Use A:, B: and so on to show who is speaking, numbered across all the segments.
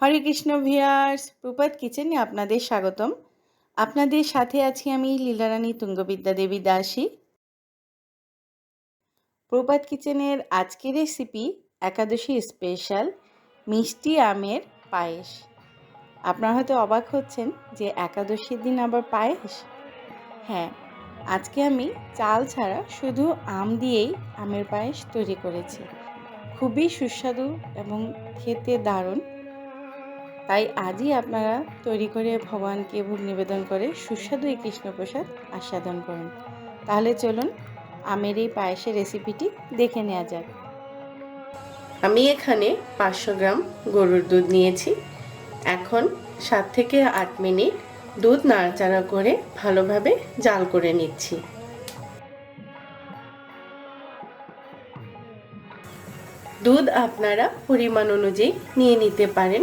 A: হরে Krishna viewers প্রপাত কিচেনে আপনাদের স্বাগতম। আপনাদের সাথে আছি আমি লীলারানী তুঙ্গবিদ্যা দেবী দাসী। প্রপাত কিচেনের আজকের রেসিপি একাদশী স্পেশাল মিষ্টি আমের পায়েস। আপনারা হয়তো অবাক হচ্ছেন যে একাদশীর দিন আবার পায়েস? হ্যাঁ আজকে আমি চাল ছাড়া শুধু আম দিয়েই আমের পায়েস তৈরি করেছি। খুবই সুস্বাদু এবং খেতে দারুণ তাই আজই আপনারা তৈরি করে ভগবানকে ভোগ নিবেদন করে সুস্বাদু এই কৃষ্ণপ্রসাদ আস্বাদন করুন। তাহলে চলুন আমের এই পায়েসের রেসিপিটি দেখে নেওয়া যাক।
B: আমি এখানে পাঁচশো গ্রাম গরুর দুধ নিয়েছি। এখন সাত থেকে আট মিনিট দুধ নাড়াচাড়া করে ভালোভাবে জাল করে নিচ্ছি। দুধ আপনারা পরিমাণ অনুযায়ী নিয়ে নিতে পারেন।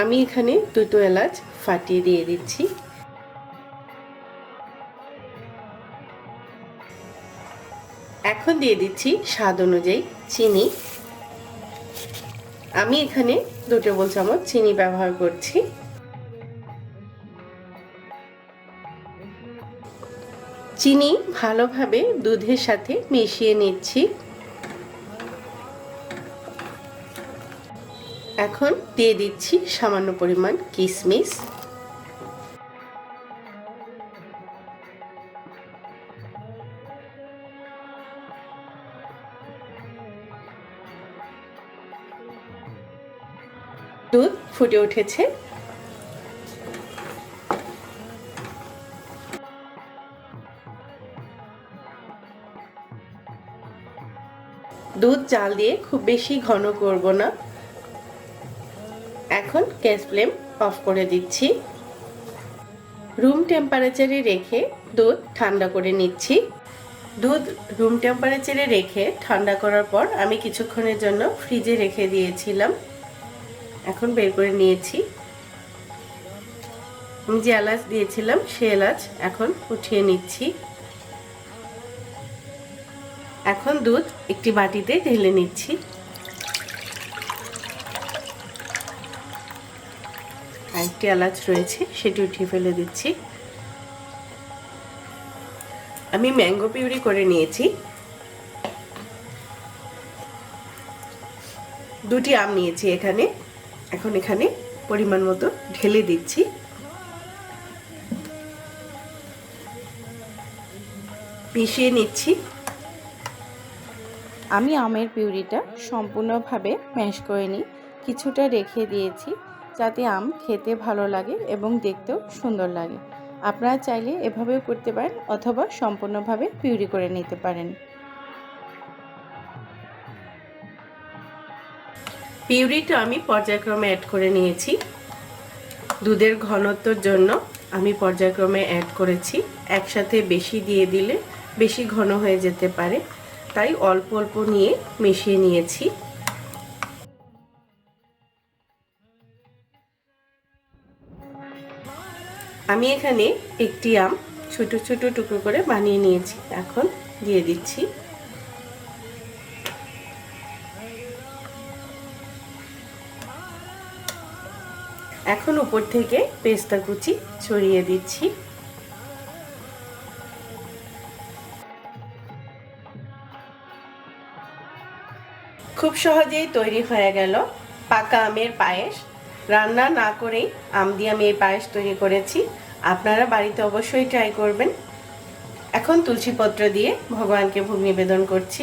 B: আমি এখানে দুটো এলাচ ফাটিয়ে দিয়ে দিচ্ছি। এখন দিয়ে দিচ্ছি স্বাদ অনুযায়ী চিনি। আমি এখানে দু টেবিল চামচ চিনি ব্যবহার করছি। চিনি ভালোভাবে দুধের সাথে মিশিয়ে নিচ্ছি। এখন দিয়ে দিচ্ছি সামান্য পরিমাণ কিশমিশ দুধ ফুটে উঠেছে। দুধ জাল দিয়ে খুব বেশি ঘন করব না। এখন গ্যাস ফ্লেম অফ করে দিচ্ছি। রুম টেম্পারেচারে রেখে দুধ ঠান্ডা করে নিচ্ছি। দুধ রুম টেম্পারেচারে রেখে ঠান্ডা করার পর আমি কিছুক্ষণের জন্য ফ্রিজে রেখে দিয়েছিলাম। এখন বের করে নিয়েছি। আমি যে এলাচ দিয়েছিলাম, সে এলাচ এখন উঠিয়ে নিচ্ছি। এখন দুধ একটি বাটিতে ঢেলে নিচ্ছি। আরেকটি এলাচ রয়েছে, সেটি উঠিয়ে ফেলে দিচ্ছি। আমি ম্যাঙ্গো পিউরি করে নিয়েছি। দুটি আম নিয়েছি এখানে। এখন এখানে পরিমাণ মতো ঢেলে দিচ্ছি। মিশিয়ে নিচ্ছি।
A: আমি আমের পিউরিটা সম্পূর্ণভাবে ম্যাশ করে নিই। কিছুটা রেখে দিয়েছি। যাতে আম খেতে ভালো লাগে এবং দেখতেও সুন্দর লাগে। আপনারা চাইলে এভাবেও করতে পারেন অথবা সম্পূর্ণভাবে পিউরি করে নিতে পারেন।
B: পিউরিটা আমি পর্যায়ক্রমে অ্যাড করে নিয়েছি। দুধের ঘনত্বর জন্য আমি পর্যায়ক্রমে অ্যাড করেছি। একসাথে বেশি দিয়ে দিলে বেশি ঘন হয়ে যেতে পারে। তাই অল্প অল্প নিয়ে মিশিয়ে নিয়েছি। আমি এখানে একটি আম ছোট ছোট টুকরো করে বানিয়ে নিয়েছি। এখন দিয়ে দিচ্ছি। এখন উপর থেকে পেস্তা কুচি ছড়িয়ে দিচ্ছি। খুব সহজেই তৈরি হয়ে গেল পাকা আমের পায়েস। রান্না না করেই আম দিয়ে আমি এই পায়েস তৈরি করেছি। আপনারা বাড়িতে অবশ্যই ট্রাই করবেন। এখন তুলসীপত্র দিয়ে ভগবানকে ভোগ নিবেদন করছি।